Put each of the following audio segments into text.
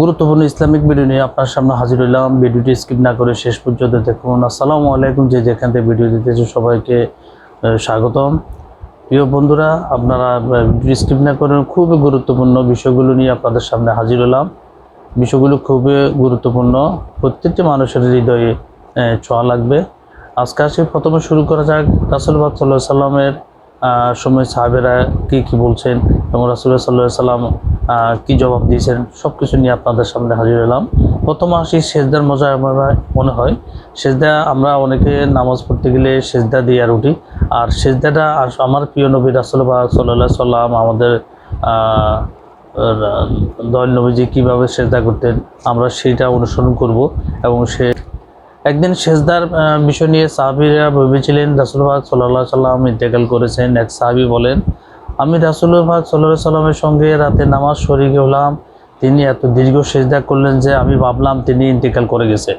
গুরুত্বপূর্ণ Islamic video নিয়ে আপনার সামনে হাজির হইলাম। ভিডিওটি স্কিপ না করে শেষ পর্যন্ত দেখুন। আসসালামু আলাইকুম যে যেখান থেকে ভিডিও দিতেছে সবাইকে স্বাগতম। প্রিয় বন্ধুরা, আপনারা স্কিপ না করেন খুবই গুরুত্বপূর্ণ বিষয়গুলো নিয়ে আপনাদের সামনে হাজির হলাম। বিষয়গুলো খুবই গুরুত্বপূর্ণ। প্রত্যেকটি মানুষের হৃদয়ে ছোঁয়া লাগবে। আজকে আসে, প্রথমে শুরু করা যাক। রাসুলবাদ সাল্লাহ সাল্লামের সময় সাহেবেরা কী কী বলছেন? এবং রাসুল্লাহ সাল্লাহ সাল্লাম কি জবাব দিয়েছেন সব কিছু নিয়ে আপনাদের সামনে হাজির হলাম। প্রথম আসি সেজদার মজা আমার মনে হয়। সেজদা আমরা অনেকে নামাজ পড়তে গেলে সেজদা দিয়ে আর উঠি। আর সেজদাটা আমার প্রিয় নবী রাসুল্লাহ সাল্লাহ সাল্লাম আমাদের দয়াল নবীজি কীভাবে সেজদা করতেন, আমরা সেইটা অনুসরণ করব এবং সে একদিন সেজদার বিষয় নিয়ে সাহাবিরা ভেবেছিলেন রাসুলবাগ সাল্লাহ সাল্লাম ইন্তেকাল করেছেন। এক সাহাবি বলেন আমি রাসুলবাগ সাল্লাহ সাল্লামের সঙ্গে রাতে নামাজ শরিক হলাম। তিনি এত দীর্ঘ সেজদা করলেন যে আমি ভাবলাম তিনি ইন্তেকাল করে গেছে।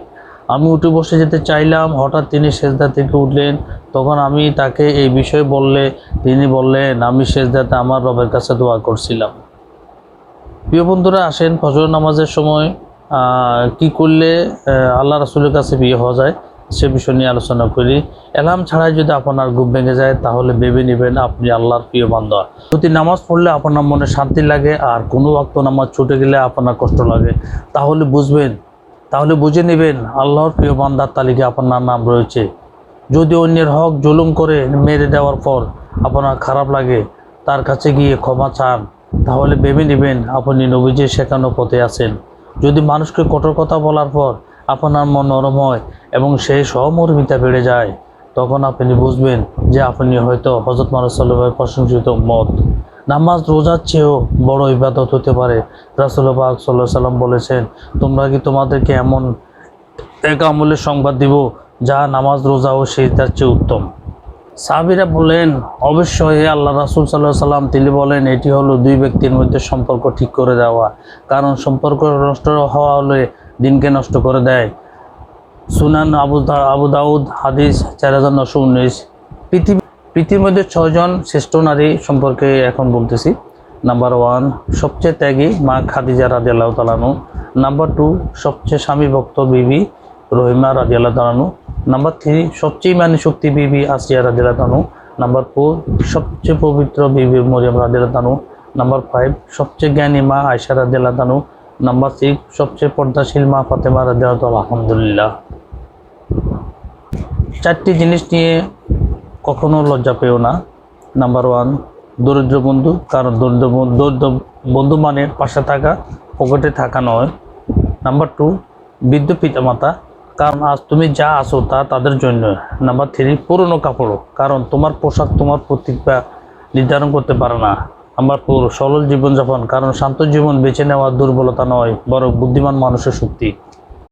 আমি উঠে বসে যেতে চাইলাম, হঠাৎ তিনি সেজদা থেকে উঠলেন। তখন আমি তাকে এই বিষয়ে বললে, তিনি বললেন, আমি সেজদাতে আমার রবের কাছে দোয়া করছিলাম। প্রিয় বন্ধুরা, আসেন ফজর নামাজের সময় কি করলে আল্লাহ রাসুলের কাছে বিয়ে হওয়া যায়? সে বিষয় নিয়ে আলোচনা করি। এলাম ছাড়াই যদি আপনার ঘুম ভেঙে যায়, তাহলে ভেবে নেবেন আপনি আল্লাহর প্রিয় বান্ধব যদি নামাজ পড়লে আপনার মনে শান্তি লাগে, আর কোনো ওয়াক্ত নামাজ ছুটে গেলে আপনার কষ্ট লাগে। তাহলে বুঝবেন, তাহলে বুঝে নেবেন, আল্লাহর প্রিয় বান্দার তালিকায় আপনার নাম রয়েছে। যদি অন্যের হক জুলুম করে মেরে দেওয়ার পর আপনার খারাপ লাগে, তার কাছে গিয়ে ক্ষমা চান, তাহলে ভেবে নেবেন, আপনি নবীজি শেখানো পথে আছেন। যদি মানুষকে কঠোর কথা বলার পর আপনার মন নরম হয় এবং সেই সহমর্মিতা বেড়ে যায়, তখন আপনি বুঝবেন যে আপনি হয়তো হজরত মানুষ সাল্লামের প্রশংসিত মত। নামাজ রোজার চেয়েও বড় ইবাদত হতে পারে। রাসুল্লাহ সাল্লাহ সাল্লাম বলেছেন, তোমরা কি তোমাদেরকে এমন এক আমলের সংবাদ দিব যা নামাজ, রোজা ও তার চেয়ে উত্তম? সাহাবিরা বলেন অবশ্যই আল্লাহ রাসুল সাল্লাহ সাল্লাম তিনি বলেন, এটি হলো দুই ব্যক্তির মধ্যে সম্পর্ক ঠিক করে দেওয়া। কারণ সম্পর্ক নষ্ট হওয়া হলে দিনকে নষ্ট করে দেয়। সুনান আবু আবু দাউদ, হাদিস চার হাজার নশো উনিশ। পৃথিবী, পৃথিবীর মধ্যে ছয়জন শ্রেষ্ঠ নারী সম্পর্কে এখন বলতেছি। নাম্বার ওয়ান, সবচেয়ে ত্যাগী মা খাদিজা রাজিয়াল্লাহ তালানু নাম্বার টু, সবচেয়ে স্বামী ভক্ত বিবি রহিমা রাজিয়াল্লাহ তালানু নাম্বার থ্রি সবচেয়ে মানে শক্তি বিবি আসিয়া রাজিয়াল্লাহ তানু নাম্বার ফোর সবচেয়ে পবিত্র বিবি মরিয়াম রাজিয়াল্লাহ তানু নাম্বার ফাইভ সবচেয়ে জ্ঞানী মা আয়সা রাজিয়াল্লাহ তানু নাম্বার সিক্স সবচেয়ে পর্দাশীল মা ফাতেমা রাজিয়াল্লাহ তাআলা। আলহামদুলিল্লাহ। চারটি জিনিস নিয়ে কখনো লজ্জা পেও না। নাম্বার ওয়ান দরিদ্র বন্ধু, কারণ দরিদ্র দরিদ্র বন্ধু মানে পাশে থাকা, পকেটে থাকা নয়। নাম্বার টু বৃদ্ধ পিতামাতা কারণ আজ তুমি যা আছো তা তাদের জন্য। নাম্বার থ্রি পুরনো কাপড়। কারণ তোমার পোশাক তোমার প্রতিজ্ঞা নির্ধারণ করতে পারে না। আমার ফোর সরল জীবনযাপন। কারণ শান্ত জীবন বেছে নেওয়া দুর্বলতা নয়, বরং বুদ্ধিমান মানুষের শক্তি।